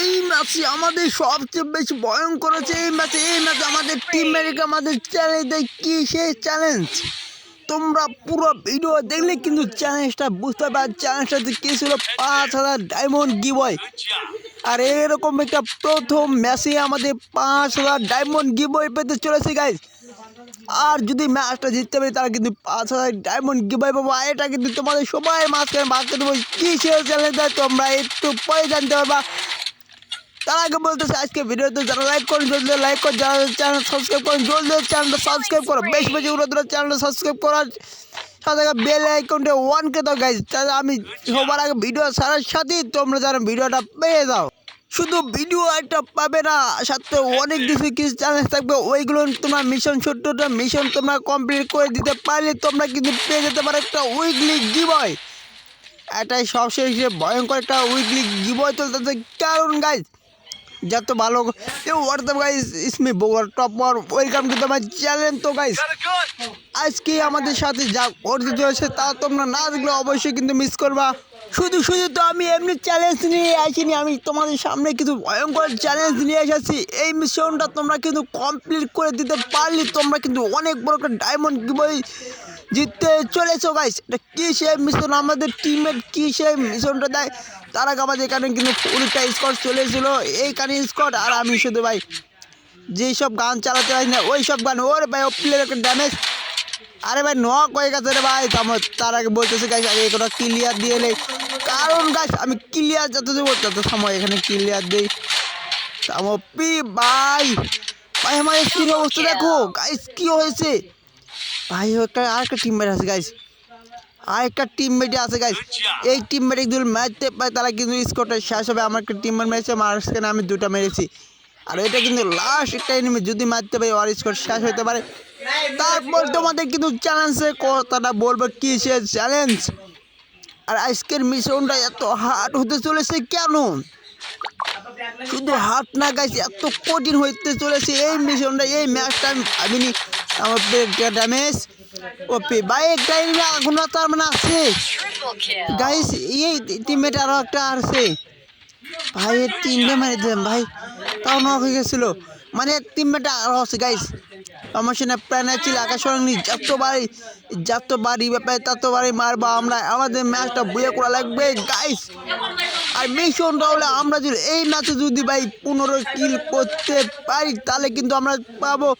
এই ম্যাচে আমাদের সবচেয়ে বেশি ভয়ঙ্কর হচ্ছে এই ম্যাচে এই ম্যাচে আমাদের টিম মেরিকে আমাদের চ্যালেঞ্জ দেয় কি সেই চ্যালেঞ্জ তোমরা পুরো ভিডিও দেখলে কিন্তু চ্যালেঞ্জটা বুঝতে পারবে। চ্যালেঞ্জটা কি ছিল পাঁচ হাজার ডায়মন্ড গিবয় আর এরকম একটা প্রথম ম্যাচে আমাদের পাঁচ হাজার ডায়মন্ড গিবয় পেতে চলেছে গাইজ আর যদি ম্যাচটা জিততে পারি তারা কিন্তু পাঁচ হাজার ডায়মন্ড গিবয় পাবো। এটা কিন্তু তোমাদের সবাই মাঝখানে ভাগ করে দেবো কী সে চ্যালেঞ্জ দেয় তোমরা একটু পরে জানতে পারবা। তার আগে বলতেছে আজকে ভিডিওতে যারা লাইক করুন, জলদি লাইক করুন যারা চ্যানেল সাবস্ক্রাইব করুন, জলদি চ্যানেলটা সাবস্ক্রাইব করো। বেশি বেশি উড়ে ধরে চ্যানেলটা সাবস্ক্রাইব করার সাথে বেল আইকনটা ওয়ান কে দাও গাইজ তাহলে আমি সবার আগে ভিডিও ছাড়ার সাথেই তোমরা যেন ভিডিওটা পেয়ে যাও। শুধু ভিডিও একটা পাবে না, সাথে অনেক কিছু কিছু চ্যালেঞ্জ থাকবে, ওইগুলো তোমরা মিশন ছোট্টটা মিশন তোমরা কমপ্লিট করে দিতে পারলে তোমরা কিন্তু পেয়ে যেতে পারো একটা উইকলি গিবয় এটাই সবশেষে ভয়ঙ্কর একটা উইকলি গিবয় চলতেছে। কারণ গাইজ যত ভালো হোয়াটসঅ্যাপ গাইজ ইসমি বোগার টপ ওয়েলকাম টু মাই চ্যানেল তো গাইজ আজকে আমাদের সাথে যা অর্জিত হয়েছে তা তোমরা না দেখলে অবশ্যই কিন্তু মিস করবা। শুধু শুধু তো আমি এমনি চ্যালেঞ্জ নিয়ে আসিনি আমি তোমাদের সামনে কিছু ভয়ঙ্কর চ্যালেঞ্জ নিয়ে এসেছি। এই মিশনটা তোমরা কিন্তু কমপ্লিট করে দিতে পারলে তোমরা কিন্তু অনেক বড় একটা ডায়মন্ড বই জিততে চলেছো গাইস এটা কী সেই মিশন আমাদের টিমের কী সেই মিশনটা দেয়? তার আগে আমাদের এখানে কিন্তু পুরোটা স্কট চলে এসেছিল। এইখানে স্কট আর আমি শুধু, ভাই যেই সব গান চালাতে পারি না ওই সব গান। ওর ভাই, ও প্লেয়ার একটা ড্যামেজ আরে ভাই নক হয়ে গেছে রে ভাই। তারপর তার আগে বলতেছে গাছ আগে কোনো ক্লিয়ার দিয়ে নেই। কারণ গাছ আমি ক্লিয়ার যত দেবো, তত সময় এখানে ক্লিয়ার দিই। পি ভাই ভাই, আমার কি অবস্থা দেখো। গাইস কি হয়েছে? ভাই, একটা আর একটা টিমমেট আছে গাইস আর একটা টিমমেটে আছে গাইস এই টিমমেটে যদি মারতে পারে, তারা কিন্তু স্কোরটা শেষ হবে। আমার একটা টিমমেট মেরেছে মাঝখানে আমি দুটো মেরেছি। আর এটা কিন্তু লাস্ট একটা এনিমি যদি মারতে পারে, ওর স্কোর শেষ হতে পারে। তারপর তোমাদের কিন্তু চ্যালেঞ্জের কথাটা বলব কি সে চ্যালেঞ্জ আর আজকের মিশনটা এত হার্ড হতে চলেছে কেন? শুধু হাত না গাইছে এত কঠিন হইতে চলেছে এই মিশনটা এই ম্যাচটা আমি ভাবিনি আমার ড্যামেজ ওপি বাইক গাড়ি এখনও তার মানে আছে গাইস এই টিমমেট আরও একটা আছে ভাই তিনটে মেরে দিলাম ভাই তাও নক হয়ে গেছিল মানে টিমমেট আরও আছে গাইস আমার সঙ্গে প্ল্যান ছিল আকাশ সরঙ্গি যতবারই যতবারই ব্যাপারে ততবারই মারবো আমরা আমাদের ম্যাচটা বুয়ে করা লাগবে গাইস আর মিশনটা হলে আমরা যদি এই ম্যাচে যদি ভাই পনেরো কিল করতে পারি তাহলে কিন্তু আমরা পাবো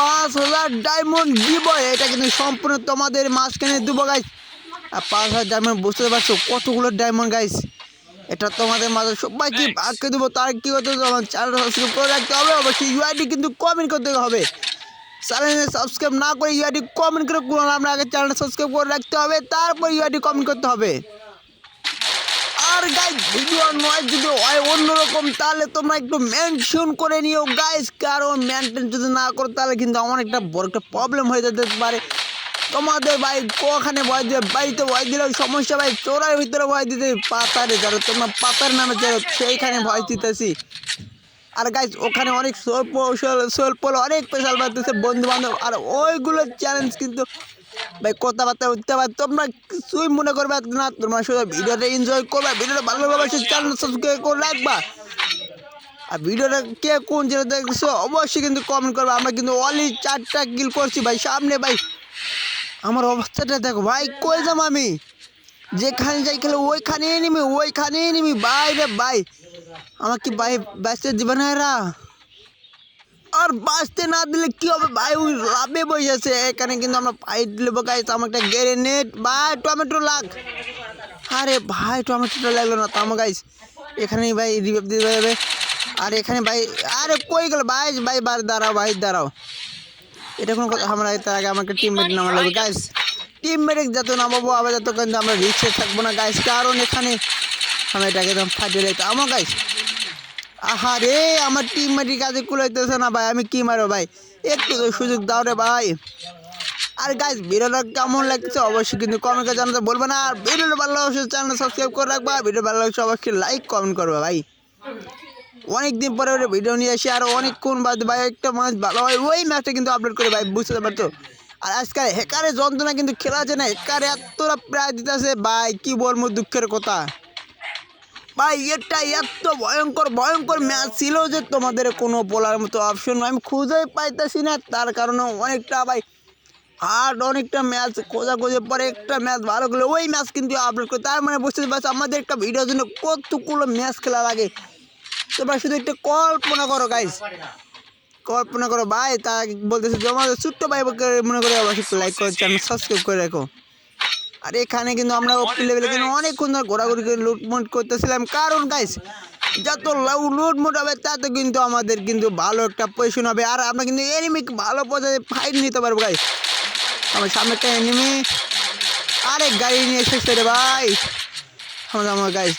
পাঁচ হাজার ডায়মন্ড দিব। এটা কিন্তু সম্পূর্ণ তোমাদের মাঝখানে দেবো গাইস আর পাঁচ হাজার ডায়মন্ড বুঝতে পারছ? কতগুলো ডায়মন্ড গাইস এটা তোমাদের মাঝে সবাইকে ভাগকে দেবো। তার কী করতে হবে? আমার চ্যানেল সাবস্ক্রাইব করে রাখতে হবে। অবশ্যই ইউআইডি কিন্তু কমেন্ট করতে হবে। চ্যানেলে সাবস্ক্রাইব না করে ইউআইডি কমেন্ট করে কোনো আমরা আগে চ্যানেল সাবস্ক্রাইব করে রাখতে হবে। তারপর ইউআইডি কমেন্ট করতে হবে। আর গাইজ ভিডিও নয় যদি হয় অন্যরকম, তাহলে তোমরা একটু মেনশন করে নিও গাইজ কারণ মেনটেন যদি না করো, তাহলে কিন্তু আমার একটা বড় একটা প্রবলেম হয়ে যেতে পারে। তোমাদের ভাই ওখানে ভয় দিয়ে, বাড়িতে ভয় দিলে সমস্যা ভাই, চোরার ভিতরে ভয় দিতে পাতারে যারা তোমরা পাতার নামে যারা সেইখানে ভয় দিতেছি। আর গাইজ ওখানে অনেক স্বল্প স্বল্প অনেক পেশাল বাড়তেছে বন্ধু বান্ধব আর ওইগুলো চ্যালেঞ্জ কিন্তু ভাই, কথাবার্তা উঠতে পারে তোমরা কিছুই মনে করবে না। তোমরা শুধু ভিডিওটা এনজয় করবে, ভিডিওটা ভালো ভাবে চ্যানেল সাবস্ক্রাইব করে রাখবা। আর ভিডিওটা কে কোন জেলা দেখছ অবশ্যই কিন্তু কমেন্ট করবে। আমরা কিন্তু অলি চারটা কিল করছি ভাই, সামনে ভাই। আমার অবস্থাটা দেখো ভাই, কই যাম আমি? যেখানে যাই খেলে ওইখানেই নিবি ওইখানেই নিবি ভাই রে ভাই, আমার কি ভাই ব্যস্ত দিবে না এরা? আর বাঁচতে না দিলে কি হবে? ভাই, ওই লাভে বসে আছে এখানে কিন্তু আমরা ফাইট দিলে গাইস আমার একটা গ্রেনেড ভাই, টমেটো লাগ। আরে ভাই, টমেটোটা লাগল না তামা গাইস। এখানে ভাই রিভাইভ দিতে যাবে আর এখানে ভাই, আরে কই গেল? ভাই ভাই বার দাঁড়াও, ভাই, দাঁড়াও। এটা কোনো কথা, আমরা তার আগে আমাকে টিমমেট নামা লাগবে গাইস টিমমেট যত নামাবো, আবার যত কিন্তু আমরা রিক্সে থাকব না। গাইস কারণ এখানে আমি এটাকে একদম ফাটিয়ে লাগতো আমার গাইস আহা রে, আমার টিম মাটি কাজে কুলাইতেছে না ভাই, আমি কি মারো ভাই? একটু তো সুযোগ দাও রে ভাই। আর গাইজ ভিডিওটা কেমন লাগছে অবশ্যই কিন্তু কমেন্টে জানাতে বলবে না। আর ভিডিওটা ভালো অবশ্যই চ্যানেল সাবস্ক্রাইব করে রাখবা। ভিডিও ভালো লাগছে অবশ্যই লাইক কমেন্ট করবে ভাই। অনেক দিন পরে ভিডিও নিয়ে আসি, আর অনেকক্ষণ বাদ ভাই, একটা মাছ ভালো হয় ওই ম্যাচটা কিন্তু আপলোড করে ভাই, বুঝতে পারতো আর আজকাল হেকারে যন্ত্রণা কিন্তু খেলা আছে না হেকারে এতটা প্রায় দিতেছে, ভাই, কি বলব দুঃখের কথা। ভাই, এটা এত ভয়ঙ্কর ভয়ঙ্কর ম্যাচ ছিল যে তোমাদের কোনো বলার মতো অপশন আমি খুঁজেই পাইতেছি না, তার কারণে অনেকটা ভাই হার্ড অনেকটা ম্যাচ খোঁজা খোঁজে পরে একটা ম্যাচ ভালো করলে ওই ম্যাচ কিন্তু আপলোড করে, তার মানে বুঝতে পারছ, আমাদের একটা ভিডিওর জন্য কতগুলো ম্যাচ খেলা লাগে। তোমরা শুধু একটা কল্পনা করো গাইস কল্পনা করো, ভাই, তা বলতেছে যে আমাদের ছোট্ট ভাই মনে করে অবশ্যই লাইক করে চ্যানেল সাবস্ক্রাইব করে রাখো। আর এখানে কিন্তু আমরা ওপি লেভেলে কিন্তু অনেকক্ষণ ধরে ঘোরাঘুরি করে লুটমুট করতেছিলাম। কারণ গাইস যত লাউ লুটমুট হবে তত কিন্তু আমাদের কিন্তু ভালো একটা পজিশন হবে। আর আমরা কিন্তু এনিমি ভালো পর্যায়ে ফাইট নিতে পারব গাইস আমার সামনে একটা এনিমি আরে গাড়ি নিয়ে এসেছে রে ভাই। আমার আমার গাইস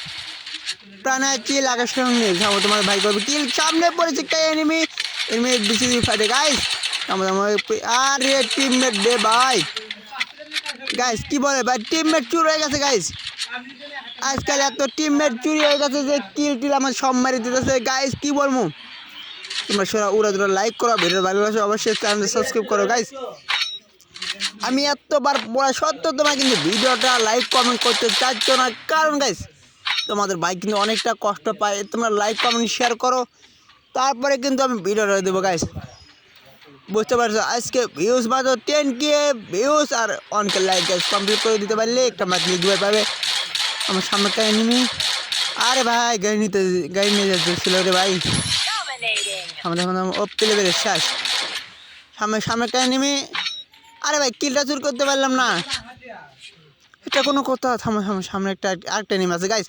প্রাণা চিল আকাশ সঙ্গে। আমার তোমার ভাই করবে। কিল সামনে পড়েছে একটা এনিমি এনিমি বেশি ফাইটে গাইস আমার আমার আরে টিমমেট দে ভাই। গাইস কি বলে ভাই? টিমমেট চুরি হয়ে গেছে গাইস আজকাল এত টিমমেট চুরি হয়ে গেছে যে কিল টিল আমার সব মারি দিতেছে। গাইস কি বলব? তোমরা সোরা উড়া দুরা লাইক করো, ভিডিও ভালো লাগছে অবশ্যই চ্যানেল সাবস্ক্রাইব করো গাইস আমি এতবার বলা সত্ত্বেও তোমরা কিন্তু ভিডিওটা লাইক কমেন্ট করতে চাচ্ছ না। কারণ গাইস তোমাদের ভাই কিন্তু অনেকটা কষ্ট পায়। তোমরা লাইক কমেন্ট শেয়ার করো। তারপরে কিন্তু আমি ভিডিওটা দেবো গাইস বুঝতে পারছ? আজকে ভিউজ মাত্র টেন কে ভিউজ আর অনকে লাইক কমপ্লিট করে দিতে পারলে একটা মাত্র দুবার পাবে। আমার সামনে এনিমি আরে ভাই, গাড়ি নিতে গাড়ি নিয়ে যাচ্ছিল রে ভাই. আমরা এখন ওপি লেভেলের শেষ। সামনে সামনে এনিমি আরে ভাই কিলটা চুর করতে পারলাম না। এটা কোনো কথা, থামো থামো, সামনে একটা, আরেকটা এনিমি আছে গাইস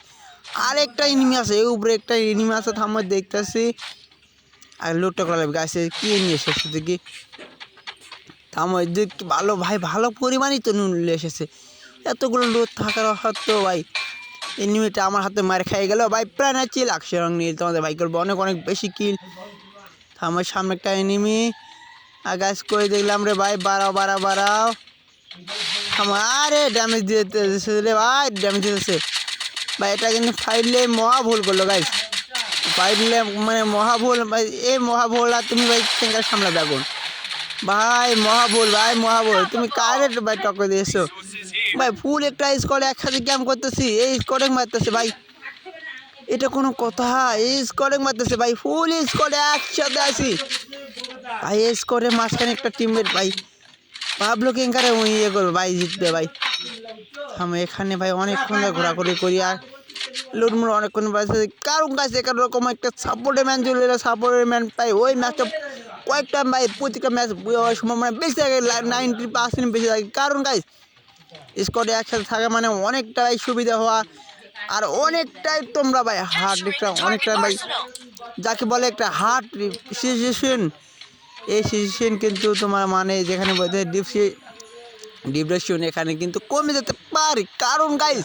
আরেকটা এনিমি আছে উপরে একটা এনিমি আছে, থামো, দেখতেছি। আর লুটটা করা লাগবে। গাছে কি নিয়ে এসেছে দেখি যে কি ভালো ভাই ভালো পরিমাণই তো নুন এসেছে। এতগুলো লুট থাকার সত্ত্বেও ভাই। এনিমিটা আমার হাতে মার খেয়ে গেল। ভাই প্রায় না চিল আকশে রং নিয়ে তোমাদের ভাই করব অনেক অনেক বেশি কিল। আমার সামনে একটা এনিমি আর গাছ করে দেখলাম রে ভাই? বাড়াও বাড়াও বাড়াও। আমার আরে ড্যামেজ দিতেছে রে ভাই ড্যামেজ দিতেছে। ভাই, এটা কিন্তু ফাইলে মহা ভুল করল গাইস ফাইলে মানে মহা ভুল ভাই, এই মহাভুল আর তুমি ভাই ট্যাঙ্কার সামলাবে এখন ভাই মহা ভুল ভাই মহা ভুল তুমি কারে ভাই টক্কর দিয়েছ ভাই, ফুল একটা স্কোয়াড একসাথে ক্যাম্প করতেছি? এই স্কোয়াডে মারতেছে, ভাই। এটা কোনো কথা, এই স্কোয়াডে মারতেছে, ভাই, ফুল স্কোয়াডে একসাথে আছি। ভাই, এই স্কোয়াডে মাঝখানে একটা টিমমেট ভাই। ভাবলো কিঙ্কারে ওই ইয়ে করবে, ভাই, জিতবে, ভাই। আমি এখানে ভাই অনেকক্ষণ ঘোরাঘুরি করি আর লুটমুট অনেকক্ষণ বাজছে কারণ কাছে রকম একটা সাপোর্টের ম্যান চলে এলো সাপোর্টের ম্যান পাই ওই ম্যাচটা কয়েকটা ভাই প্রত্যেকটা ম্যাচ সময় মানে বেশি থাকে নাইনটি পার্সেন্ট বেশি থাকে। কারণ গাইস স্কোয়াডে একসাথে থাকা মানে অনেকটাই সুবিধা হওয়া। আর অনেকটাই তোমরা ভাই হার্ড একটা অনেকটা ভাই যাকে বলে একটা হার্ড সিচুয়েশন এই সিচুয়েশন কিন্তু তোমার মানে যেখানে বলতে ডিপ্রেশন এখানে কিন্তু কমে যেতে পারে। কারণ গাইস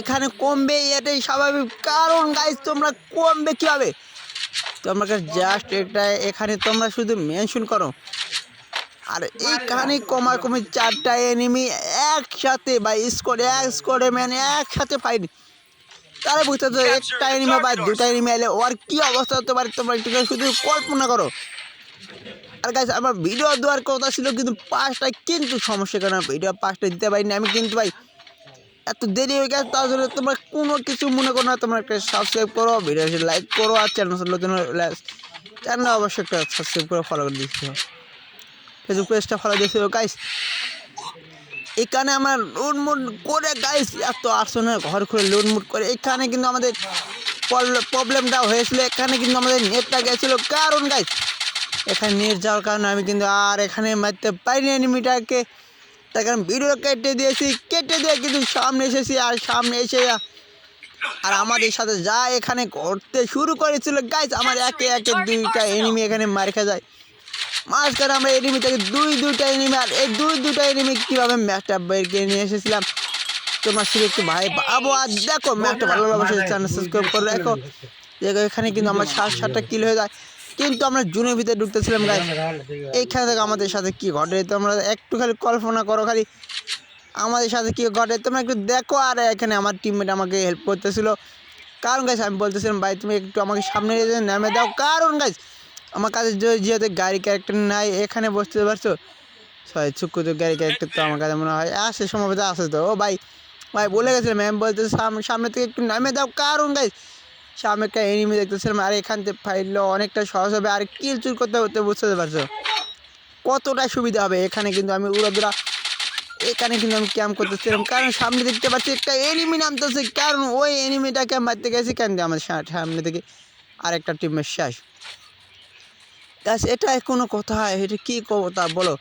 এখানে কমবে এটাই স্বাভাবিক। কারণ গাইস তোমরা কমবে কীভাবে? তোমরা জাস্ট এটা এখানে তোমরা শুধু মেনশন করো। আর এইখানে কমা কমে চারটা এনিমি একসাথে বা স্কোরে এক স্কোরে ম্যান একসাথে ফাইট তাহলে বুঝতে তো একটা এনিমি বা দুটা এনিমি এলে ওর কী অবস্থা হতে পারে তোমরা একটু শুধু কল্পনা করো। আর গাইস আমার ভিডিও দেওয়ার কথা ছিল কিন্তু পাঁচটা কিন্তু সমস্যা কারণ ভিডিও পাঁচটা দিতে পারিনি আমি কিন্তু ভাই এত দেরি হয়ে গেছে, তার জন্য তোমরা কোনো কিছু মনে করো না, তোমরা একটা সাবস্ক্রাইব করো ভিডিও লাইক করো, আর চ্যানেল নতুন চ্যানেল অবশ্যই একটা সাবস্ক্রাইব করে ফলো করে হবে ফেসবুক পেজটা ফলো দিয়েছিল গাইস এখানে আমরা লুটমুট করে গাইস এত আসছো না ঘর খুলে লুটমুট করে, এখানে কিন্তু আমাদের প্রবলেমটা হয়েছিল, এখানে কিন্তু আমাদের নেটটা গেছিল। কারণ গাইস এখানে নেট যাওয়ার কারণে আমি কিন্তু আর এখানে মারতে পারিনি এনিমিটাকে তার কারণ ভিডিও কেটে দিয়েছি, কেটে দিয়ে কিন্তু সামনে এসেছি আর সামনে এসে আর আমাদের সাথে যা এখানে করতে শুরু করেছিল গাইস আমার একে একে দুইটা এনিমি এখানে মার খা যায়। মাঝখানে আমরা এনিমি থেকে দুই, দুইটা এনিমি আর এই দুই, দুইটা এনিমি কীভাবে ম্যাচটা বের করে নিয়ে এসেছিলাম, তোমরা শুধু একটু ভাই আবো আর দেখো ম্যাচটা ভালো লাগবে চ্যানেল সাবস্ক্রাইব করে। দেখো এখানে কিন্তু আমার সাত সাতটা কিল হয়ে যায়। কিন্তু আমরা জুনের ভিতরে ঢুকতেছিলাম গাইস এইখানে থেকে আমাদের সাথে কি ঘটে? তোমরা একটু খালি কল্পনা করো খালি আমাদের সাথে কি ঘটে? তোমরা একটু দেখো আর এখানে আমার টিমমেট আমাকে হেল্প করতেছিল। কারণ গাইস আমি বলতেছিলাম ভাই তুমি একটু আমাকে সামনে নামে দাও। কারণ গাছ আমার কাছে যে- যেহেতু গাড়ি ক্যারেক্টার নাই এখানে বসতে পারছ? সরি চুক্কু তো গাড়ি ক্যারেক্টার তো আমার কাছে মনে হয় আসে সম্ভবত আসে তো। ও ভাই ভাই বলে গেছিলাম ম্যাম বলতে সামনে থেকে একটু নামে দাও। কারণ গাইস সামনে একটা এনিমি দেখতেছিলাম, আর এখান থেকে ফাইল অনেকটা সহজ হবে, আর কিল চুর করতে করতে বুঝতে পারছ। কতটা সুবিধা হবে, এখানে কিন্তু আমি উড়াদুরা, এখানে কিন্তু আমি ক্যাম্প করতেছিলাম। কারণ সামনে দেখতে পাচ্ছি একটা এনিমি নামতেছে, কারণ ওই এনিমিটাকে মারতে গেছি, কেন আমার সামনে থেকে আরেকটা টিমের শেষ গাছ এটা কোনো কথা হয় এটা কী কথা বলো?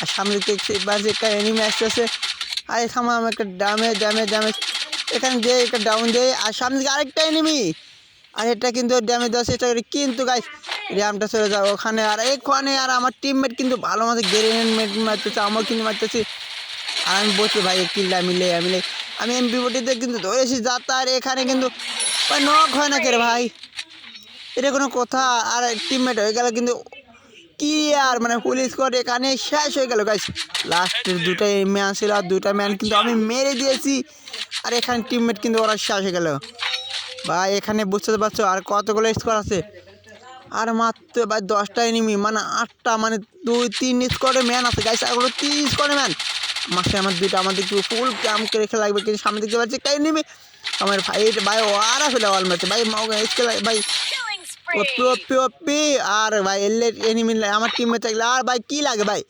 আর সামনে এবার যে একটা এনিমি আসতেছে। আর থামা আমার একটা ডামে ড্যামে ড্যামে এখানে দিয়ে একটা ডাউন দিয়ে, আর সামনে দিকে আরেকটা এনিমি আর এটা কিন্তু ড্যামে দেওয়ার চেষ্টা করি কিন্তু গাছ র্যামটা চলে যাও ওখানে। আর এখানে আর আমার টিমমেট কিন্তু ভালো মতো গ্রেনেড মারতেছে আমার কিন্তু মারতেছি। আর আমি বলছি ভাই কিল্লা মিলে মিলে। আমি এম বিপটিতে কিন্তু ধরেছি যাতা আর এখানে কিন্তু ভাই নক হয় না কে ভাই? এটা কোনো কথা। আর টিমমেট হয়ে গেলে কিন্তু কি আর মানে পুলিশ স্কোয়াড এখানে শেষ হয়ে গেল গাইস লাস্টের দুটা ম্যান ছিল আর দুটা ম্যান কিন্তু আমি মেরে দিয়েছি। আর এখানে টিমমেট কিন্তু ওরা শেষ হয়ে গেল। ভাই, এখানে বুঝতে পারছ আর কতগুলো স্কোর আছে? আর মাত্র ভাই দশটা এনিমি মানে আটটা মানে দুই, তিন স্কোয়াডে ম্যান আছে গাইস আর তিন স্কোয়াডে ম্যান মাসে আমার দুইটা, আমাদের একটু ফুল ক্যাম্প করে রেখে লাগবে, কিন্তু সামনে দেখতে পাচ্ছি একটা এনিমি আমার ভাই ভাই ও আর ফেলে অল ম্যাচে ভাই ভাই ওপি. ওপি ওপি আর ভাই এলে এনিমি আমার টিমে থাকলে আর ভাই কি লাগে ভাই?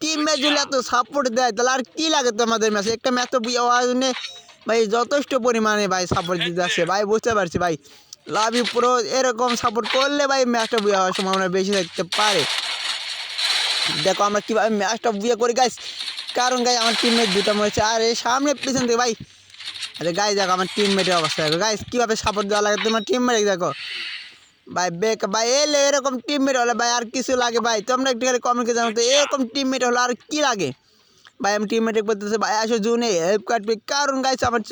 টিম ম্যাচ যদি এত সাপোর্ট দেয় তাহলে আর কি লাগে তোমাদের ম্যাচে একটা ম্যাচ তো জন্য ভাই যথেষ্ট পরিমাণে ভাই সাপোর্ট দিতে আসছে। ভাই বুঝতে পারছি ভাই। লাভ ইউ পুরো এরকম সাপোর্ট করলে ভাই ম্যাচটা বুয়া হওয়ার সম্ভাবনা বেশি থাকতে পারে। দেখো আমরা কীভাবে ম্যাচটা বুয়ে করি গাইস কারণ গাই আমার টিমমেট দুটো মরেছে। আর এই সামনে পিছন থেকে ভাই আরে গাই দেখো আমার টিম টিমমেটের অবস্থা। দেখো গাইস কীভাবে সাপোর্ট দেওয়া লাগে তোমার টিম টিমমেট দেখো। ভাই, বেক, ভাই, এলে এরকম টিমমেট হলে ভাই আর কিছু লাগে ভাই। তোমরা একটু কমেন্ট করে জানো তো, এরকম টিমমেট হলে আর কি লাগে? ভাই, আমি টিমমেটে বলতেছে, ভাই, আসো জুনে হেল্প কাটবে কারণ গাইছে আমার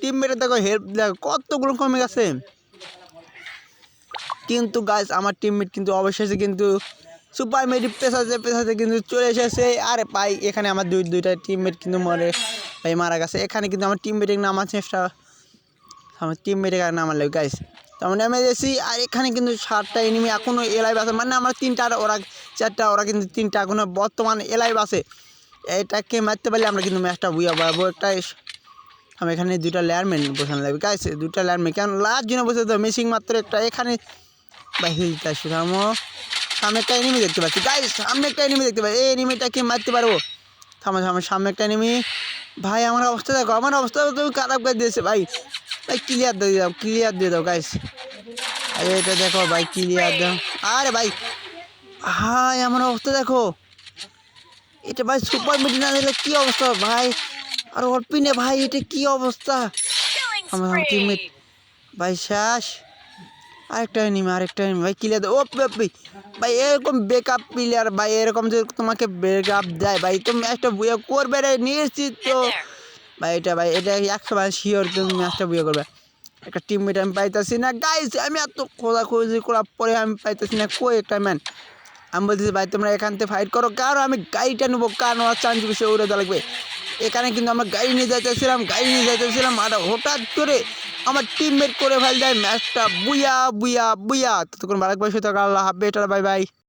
টিমমেটে দেখো হেল্প দেখো কতগুলো কমে গেছে। কিন্তু গাইস আমার টিমমেট কিন্তু অবশেষে কিন্তু সুপার মেডি পেশাতে পেশাতে কিন্তু চলে এসেছে। আর ভাই, এখানে আমার দুই, দুইটা টিমমেট কিন্তু মরে, ভাই, মারা গেছে। এখানে কিন্তু আমার টিমমেটের নাম আছে একটা, আমার টিমমেটের আমার লাগে গাইস তো আমরা নেমে গেছি আর এখানে কিন্তু সাতটা এনিমি এখনও এলাইভ আছে। মানে আমরা তিনটা আর ওরা চারটা, ওরা কিন্তু তিনটা এখনও বর্তমান এলাইভ আছে। এটাকে মারতে পারলে আমরা কিন্তু ম্যাচটা বুঝা পারব। একটা এস- আমি এখানে দুটা লেয়ারম্যান বসানো লাগবে। গাইস দুটা লেয়ারম্যান কেন? লাস্ট জন্য বসে তো মেশিং মাত্র একটা। এখানে বা হিলতে আসছে থামো সামনে একটা এনিমি দেখতে পাচ্ছি। গাইস সামনে একটা এনিমি দেখতে পাচ্ছি। এই এনিমিটাকে মারতে পারব। থামো থামো, সামনে একটা এনিমি ভাই, আমার অবস্থা দেখো। আমার অবস্থা তো খারাপ করে দিয়েছে, ভাই। ভাই ক্লিয়ার দিয়ে দাও ক্লিয়ার দিয়ে দাও গাইস আরে এটা দেখো ভাই ক্লিয়ার দাও। আরে ভাই, হাই, আমার অবস্থা দেখো। এটা ভাই সুপার মিডি না দিলে কী অবস্থা ভাই? আর অল্পিনে ভাই, এটা কী অবস্থা? আমার টিমমেট ভাই, শেষ। আরেকটা এনিমি আরেকটা এনিমি ভাই ক্লিয়ার দাও। ও ভাই ভাই, এরকম বেকআপ প্লেয়ার ভাই, এরকম যদি তোমাকে বেকআপ দেয়, ভাই, তুমি বুয়ে করবে রে, নিশ্চিত তো। ভাই, এটা ভাই, এটা একশো ভাই শিওর তুমি ম্যাচটা বিয়ে করবে। একটা টিমমেট আমি পাইতেছি না। গাইস আমি এত খোঁজা খুঁজি করার পরে আমি পাইতেছি না। কই একটা ম্যান আমি বলতেছি, ভাই, তোমরা এখান থেকে ফাইট করো। কারণ আমি গাড়িটা নেব কার নেওয়ার চান্স বেশি উড়ে দেওয়া লাগবে। এখানে কিন্তু আমরা গাড়ি নিয়ে যাইতেছিলাম, গাড়ি নিয়ে যাইতেছিলাম। আর হঠাৎ করে আমার টিমমেট করে ফেল দেয় ম্যাচটা বুয়া বুয়া বুয়া। ততক্ষণ ভালো বসে থাকা। আল্লাহ এটা বাই বাই